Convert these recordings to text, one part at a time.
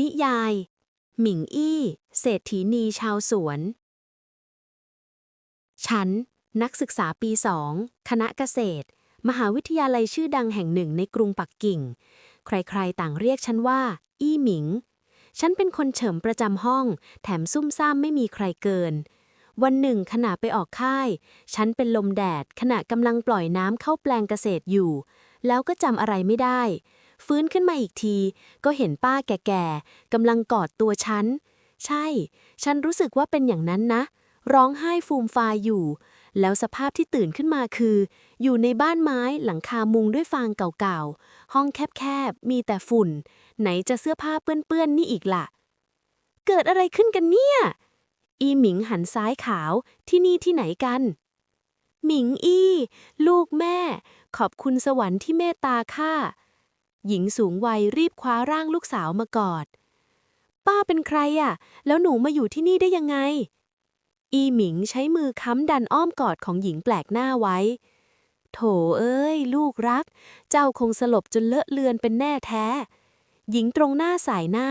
นิยาย หมิงอี้ เศรษฐีนีชาวสวน ฉัน นักศึกษาปีสอง คณะเกษตร มหาวิทยาลัยชื่อดังแห่งหนึ่งในกรุงปักกิ่ง ใครๆ ต่างเรียกฉันว่า อี้หมิง ฉันเป็นคนเฉิมประจำห้อง แถมซุ่มซ่ามไม่มีใครเกิน วันหนึ่งขณะไปออกค่าย ฉันเป็นลมแดดขณะกำลังปล่อยน้ำเข้าแปลงเกษตรอยู่ แล้วก็จำอะไรไม่ได้ ฟื้นขึ้นมาอีกที ก็เห็นป้าแก่ๆกำลังกอดตัวฉัน ใช่ ฉันรู้สึกว่าเป็นอย่างนั้นนะ ร้องไห้ฟูมฟายอยู่ แล้วสภาพที่ตื่นขึ้นมาคือ อยู่ในบ้านไม้หลังคามุงด้วยฟางเก่าๆ ห้องแคบๆ มีแต่ฝุ่น ไหนจะเสื้อผ้าเปื้อนๆ นี่อีกล่ะ เกิดอะไรขึ้นกันเนี่ย อีหมิงหันซ้ายขาวที่นี่ที่ไหนกันหมิงอี้ ลูกแม่ ขอบคุณสวรรค์ที่เมตตาข้า หญิงสูงวัยรีบคว้าร่างลูกสาวมากอด ป้าเป็นใครอะ่ะ แล้วหนูมาอยู่ที่นี่ได้ยังไง อีหมิงใช้มือค้ำดันอ้อมกอดของหญิงแปลกหน้าไว้ โถเอ้ย ลูกรัก เจ้าคงสลบจนเลอะเลือนเป็นแน่แท้ หญิงตรงหน้าสายหน้า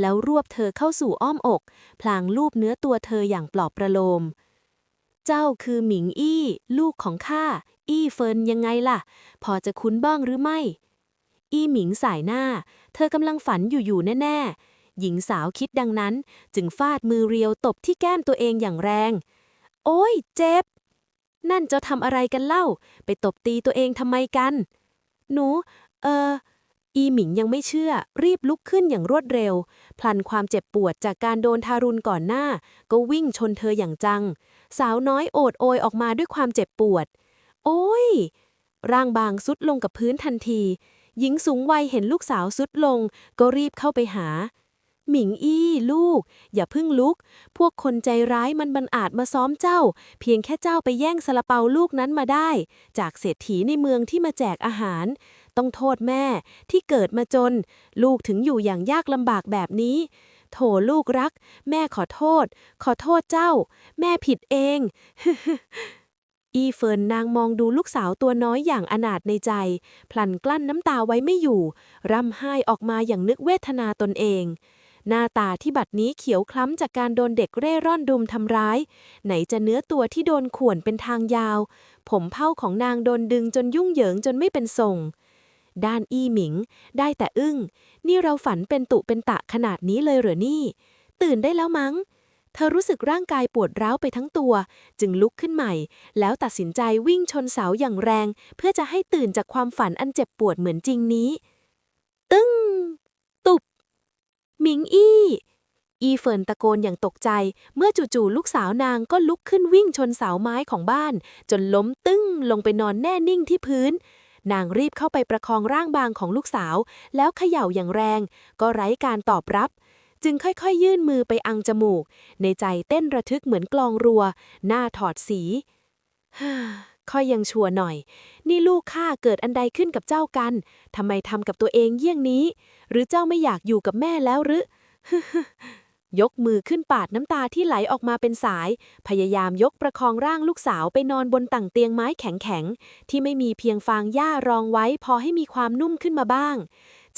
แล้วรวบเธอเข้าสู่อ้อมอก พลางลูบเนื้อตัวเธออย่างปลอบประโลมเจ้าคือหมิงอี้ ลูกของข้า อี้เฟินยังไงล่ะ พอจะคุ้นบ้างหรือไม่ อี้หมิงสายหน้า เธอกำลังฝันอยู่ๆแน่ๆ หญิงสาวคิดดังนั้น จึงฟาดมือเรียวตบที่แก้มตัวเองอย่างแรง โอ้ย เจ็บ นั่นจ้าทำอะไรกันเล่า ไปตบตีตัวเองทำไมกัน หนู เอออีหมิงยังไม่เชื่อ รีบลุกขึ้นอย่างรวดเร็ว พลันความเจ็บปวดจากการโดนทารุณก่อนหน้า ก็วิ่งชนเธออย่างจัง สาวน้อยโอดโอยออกมาด้วยความเจ็บปวด โอ้ยร่างบางสุดลงกับพื้นทันที หญิงสูงวัยเห็นลูกสาวสุดลง ก็รีบเข้าไปหา หมิงอี้ลูก อย่าเพิ่งลุก พวกคนใจร้ายมันบันอาจมาซ้อมเจ้า เพียงแค่เจ้าไปแย่งซาลาเปาลูกนั้นมาได้ จากเศรษฐีในเมืองที่มาแจกอาหาร ต้องโทษแม่ที่เกิดมาจน ลูกถึงอยู่อย่างยากลำบากแบบนี้โถลูกรัก แม่ขอโทษ ขอโทษเจ้า แม่ผิดเอง อีเฟิร์นนางมองดูลูกสาวตัวน้อยอย่างอนาถในใจ พลันกลั้นน้ำตาไว้ไม่อยู่ ร่ำไห้ออกมาอย่างนึกเวทนาตนเอง หน้าตาที่บัดนี้เขียวคล้ำจากการโดนเด็กเร่ร่อนดุมทำร้าย ไหนจะเนื้อตัวที่โดนข่วนเป็นทางยาว ผมเผ้าของนางโดนดึงจนยุ่งเหยิงจนไม่เป็นทรงด้านอี้หมิง ได้แต่อึ้ง นี่เราฝันเป็นตุเป็นตะขนาดนี้เลยเหรอนี่ ตื่นได้แล้วมั้ง เธอรู้สึกร่างกายปวดร้าวไปทั้งตัว จึงลุกขึ้นใหม่ แล้วตัดสินใจวิ่งชนเสาอย่างแรง เพื่อจะให้ตื่นจากความฝันอันเจ็บปวดเหมือนจริงนี้ ตึ้ง ตุบหมิงอี้ อีเฟิร์นตะโกนอย่างตกใจ เมื่อจู่ๆลูกสาวนางก็ลุกขึ้นวิ่งชนเสาไม้ของบ้าน จนล้มตึ้งลงไปนอนแน่นิ่งที่พื้นนางรีบเข้าไปประคองร่างบางของลูกสาว แล้วเขย่าอย่างแรง ก็ไร้การตอบรับ จึงค่อยๆ ยื่นมือไปอังจมูก ในใจเต้นระทึกเหมือนกลองรัว หน้าถอดสีค่อยยังชัวหน่อย นี่ลูกข้าเกิดอันใดขึ้นกับเจ้ากันทำไมทำกับตัวเองเยี่ยงนี้ หรือเจ้าไม่อยากอยู่กับแม่แล้วหรือยกมือขึ้นปาดน้ำตาที่ไหลออกมาเป็นสาย พยายามยกประคองร่างลูกสาวไปนอนบนต่างเตียงไม้แข็งๆ ที่ไม่มีเพียงฟางหญ้ารองไว้พอให้มีความนุ่มขึ้นมาบ้าง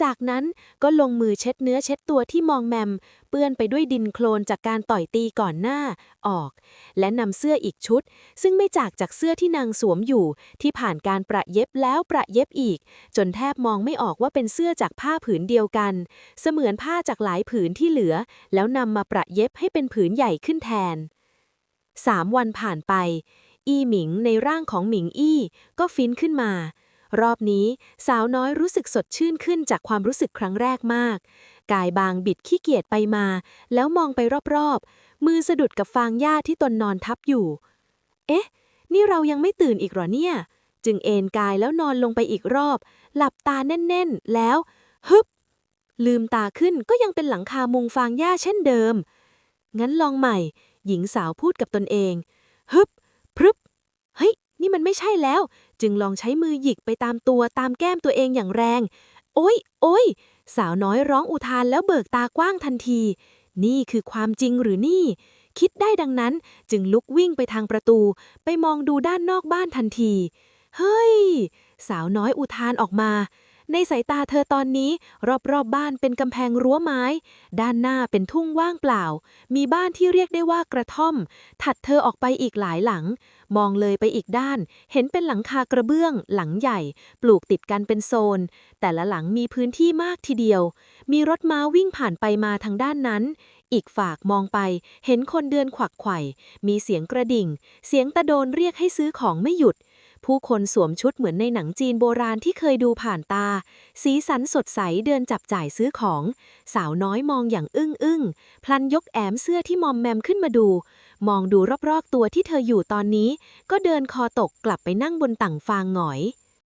จากนั้นก็ลงมือเช็ดเนื้อเช็ดตัวที่มองแมม เปื้อนไปด้วยดินโคลนจากการต่อยตีก่อนหน้าออก และนำเสื้ออีกชุด ซึ่งไม่จากจากเสื้อที่นางสวมอยู่ ที่ผ่านการประเย็บแล้วประเย็บอีก จนแทบมองไม่ออกว่าเป็นเสื้อจากผ้าผืนเดียวกัน เสมือนผ้าจากหลายผืนที่เหลือ แล้วนำมาประเย็บให้เป็นผืนใหญ่ขึ้นแทนสามวันผ่านไป อีหมิงในร่างของหมิงอี้ก็ฟินขึ้นมา รอบนี้สาวน้อยรู้สึกสดชื่นขึ้นจากความรู้สึกครั้งแรกมาก กายบางบิดขี้เกียจไปมา แล้วมองไปรอบๆ มือสะดุดกับฟางหญ้าที่ตนนอนทับอยู่ เอ๊ะ นี่เรายังไม่ตื่นอีกหรอเนี่ย จึงเอนกายแล้วนอนลงไปอีกรอบ หลับตาแน่นๆ แล้ว ฮึบ ลืมตาขึ้นก็ยังเป็นหลังคามุงฟางหญ้าเช่นเดิม งั้นลองใหม่ หญิงสาวพูดกับตนเอง ฮึบ ไม่ใช่แล้ว จึงลองใช้มือหยิกไปตามตัวตามแก้มตัวเองอย่างแรง โอ้ย โอ้ย สาวน้อยร้องอุทานแล้วเบิกตากว้างทันที นี่คือความจริงหรือนี่ คิดได้ดังนั้นจึงลุกวิ่งไปทางประตู ไปมองดูด้านนอกบ้านทันที เฮ้ย สาวน้อยอุทานออกมา ในสายตาเธอตอนนี้ รอบๆบบ้านเป็นกำแพงรั้วไม้ ด้านหน้าเป็นทุ่งว่างเปล่า มีบ้านที่เรียกได้ว่ากระท่อม ถัดเธอออกไปอีกหลายหลัง มองเลยไปอีกด้าน เห็นเป็นหลังคากระเบื้อง หลังใหญ่ ปลูกติดกันเป็นโซน แต่ละหลังมีพื้นที่มากทีเดียว มีรถม้าวิ่งผ่านไปมาทางด้านนั้นอีกฝากมองไป เห็นคนเดินขวักไขว่ มีเสียงกระดิ่ง เสียงตะโดนเรียกให้ซื้อของไม่หยุด ผู้คนสวมชุดเหมือนในหนังจีนโบราณที่เคยดูผ่านตา สีสันสดใสเดินจับจ่ายซื้อของ สาวน้อยมองอย่างอึ้งอึ้งพลันยกแอมเสื้อที่มอมแมมขึ้นมาดู มองดูรอบๆตัวที่เธออยู่ตอนนี้ ก็เดินคอตกกลับไปนั่งบนต่างฟางหงอย